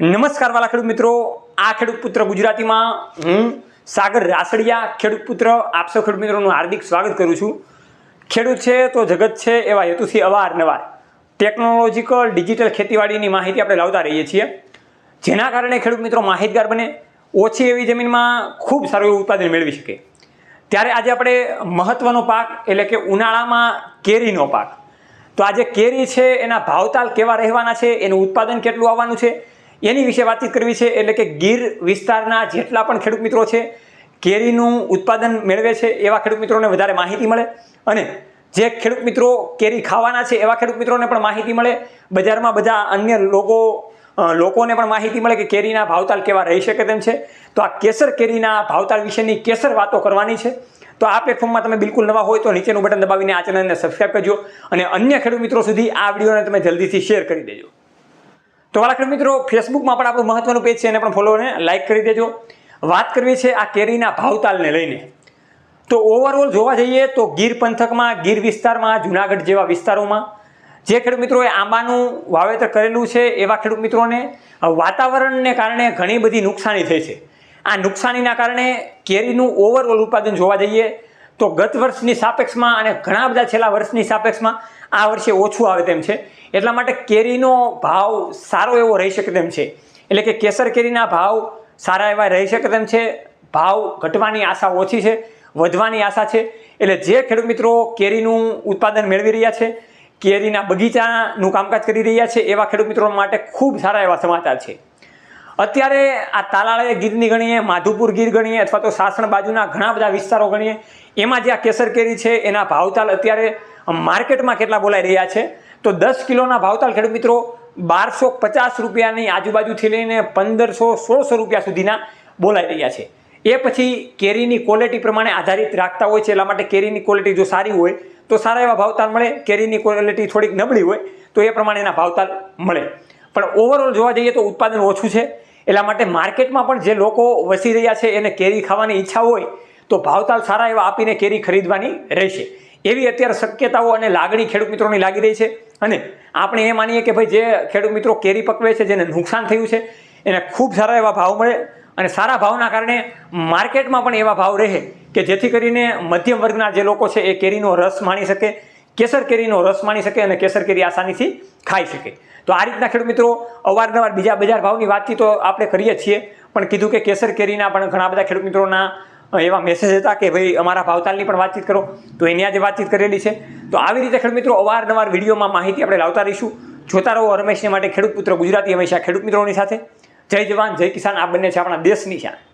નમસ્કાર વાલા ખેડૂત મિત્રો. આ ખેડૂત પુત્ર ગુજરાતીમાં હું સાગર રાસડિયા, ખેડૂત પુત્ર, આપ સૌ ખેડૂત મિત્રોનું હાર્દિક સ્વાગત કરું છું. ખેડૂત છે તો જગત છે એવા હેતુથી અવારનવાર ટેકનોલોજીકલ, ડિજિટલ ખેતીવાડીની માહિતી આપણે લાવતા રહીએ છીએ. જેના કારણે ખેડૂત મિત્રો માહિતગાર બને, ઓછી એવી જમીનમાં ખૂબ સારું એવું ઉત્પાદન મેળવી શકે. ત્યારે આજે આપણે મહત્વનો પાક એટલે કે ઉનાળામાં કેરીનો પાક. તો આજે કેરી છે, એના ભાવતાલ કેવા રહેવાના છે, એનું ઉત્પાદન કેટલું આવવાનું છે એની વિશે વાતચીત કરવી છે એટલે કે ગીર વિસ્તારના જેટલા પણ ખેડૂત મિત્રો છે, કેરીનું ઉત્પાદન મેળવે છે એવા ખેડૂત મિત્રોને વધારે માહિતી મળે અને જે ખેડૂત મિત્રો કેરી ખાવાના છે એવા ખેડૂત મિત્રોને પણ માહિતી મળે. બજારમાં બધા અન્ય લોકો લોકોને પણ માહિતી મળે કે કેરીના ભાવતાલ કેવા રહી શકે તેમ છે. તો આ કેસર કેરીના ભાવતાલ વિશેની કેસર વાતો કરવાની છે. તો આ પ્લેટફોર્મમાં તમે બિલકુલ નવા હોય તો નીચેનું બટન દબાવીને આ ચેનલને સબસ્ક્રાઈબ કરજો અને અન્ય ખેડૂત મિત્રો સુધી આ વિડીયોને તમે જલ્દીથી શેર કરી દેજો. તો વાળા મિત્રો ફેસબુકમાં પણ આપણું મહત્વનું પેજ છે, એને પણ ફોલો અને લાઇક કરી દેજો. વાત કરવી છે આ કેરીના ભાવતાલને લઈને. તો ઓવરઓલ જોવા જઈએ તો ગીર પંથકમાં, ગીર વિસ્તારમાં, જુનાગઢ જેવા વિસ્તારોમાં જે ખેડૂત મિત્રોએ આંબાનું વાવેતર કરેલું છે, એવા ખેડૂત મિત્રોને વાતાવરણને કારણે ઘણી બધી નુકસાની થઈ છે. આ નુકસાનીના કારણે કેરીનું ઓવરઓલ ઉત્પાદન જોવા જઈએ તો ગત વર્ષની સાપેક્ષમાં અને ઘણા બધા છેલ્લા વર્ષની સાપેક્ષમાં આ વર્ષે ઓછું આવે તેમ છે. એટલા માટે કેરીનો ભાવ સારો એવો રહી શકે તેમ છે. એટલે કે કેસર કેરીના ભાવ સારા એવા રહી શકે તેમ છે. ભાવ ઘટવાની આશા ઓછી છે, વધવાની આશા છે. એટલે જે ખેડૂત મિત્રો કેરીનું ઉત્પાદન મેળવી રહ્યા છે, કેરીના બગીચાનું કામકાજ કરી રહ્યા છે, એવા ખેડૂત મિત્રો માટે ખૂબ સારા એવા સમાચાર છે. અત્યારે આ તાલાળે ગીરની ગણીએ, માધુપુર ગીર ગણીએ અથવા તો સાસણ બાજુના ઘણા બધા વિસ્તારો ગણીએ, એમાં જે આ કેસર કેરી છે, એના ભાવતાલ અત્યારે માર્કેટમાં કેટલા બોલાઈ રહ્યા છે? તો દસ કિલોના ભાવતાલ ખેડૂત મિત્રો, બારસો પચાસ રૂપિયાની આજુબાજુથી લઈને પંદરસો સોળસો રૂપિયા સુધીના બોલાઈ રહ્યા છે. એ પછી કેરીની ક્વોલિટી પ્રમાણે આધારિત રાખતા હોય છે, એટલા માટે કેરીની ક્વોલિટી જો સારી હોય, તો સારા એવા ભાવતાલ મળે. કેરીની ક્વોલિટી થોડીક નબળી હોય, તો એ પ્રમાણે એના ભાવતાલ મળે. પણ ઓવરઓલ જોવા જઈએ તો ઉત્પાદન ઓછું છે. એટલા માટે માર્કેટમાં પણ જે લોકો વસી રહ્યા છે, એને કેરી ખાવાની ઈચ્છા હોય, તો ભાવતાલ સારા એવા આપીને કેરી ખરીદવાની રહેશે. એવી અત્યારે શક્યતાઓ અને લાગણી ખેડૂત મિત્રોની લાગી રહી છે. અને આપણે એ માનીએ કે ભાઈ, જે ખેડૂત મિત્રો કેરી પકવે છે, જેને નુકસાન થયું છે, એને ખૂબ સારા એવા ભાવ મળે અને સારા ભાવના કારણે માર્કેટમાં પણ એવા ભાવ રહે કે જેથી કરીને મધ્યમ વર્ગના જે લોકો છે, એ કેરીનો રસ માણી શકે કેસર કેરીનો રસ માણી શકે અને કેસર કેરી આસાનીથી ખાઈ શકે. તો આ રીતના ખેડૂત મિત્રો, અવારનવાર બીજા બજાર ભાવની વાતચીતો આપણે કરીએ છીએ, પણ કીધું કે કેસર કેરીના પણ ઘણા બધા ખેડૂત મિત્રોના એવા મેસેજ હતા કે ભાઈ અમારા ભાવતાલની પણ વાતચીત કરો. તો એની આજે વાતચીત કરેલી છે. તો આવી રીતે ખેડૂત મિત્રો, અવારનવાર વિડીયોમાં માહિતી આપણે લાવતા રહીશું. જોતા રહો રમેશને માટે ખેડૂત પુત્ર ગુજરાતી હંમેશા ખેડૂત મિત્રોની સાથે. જય જવાન, જય કિસાન આ બંને છે આપણા દેશની શાન.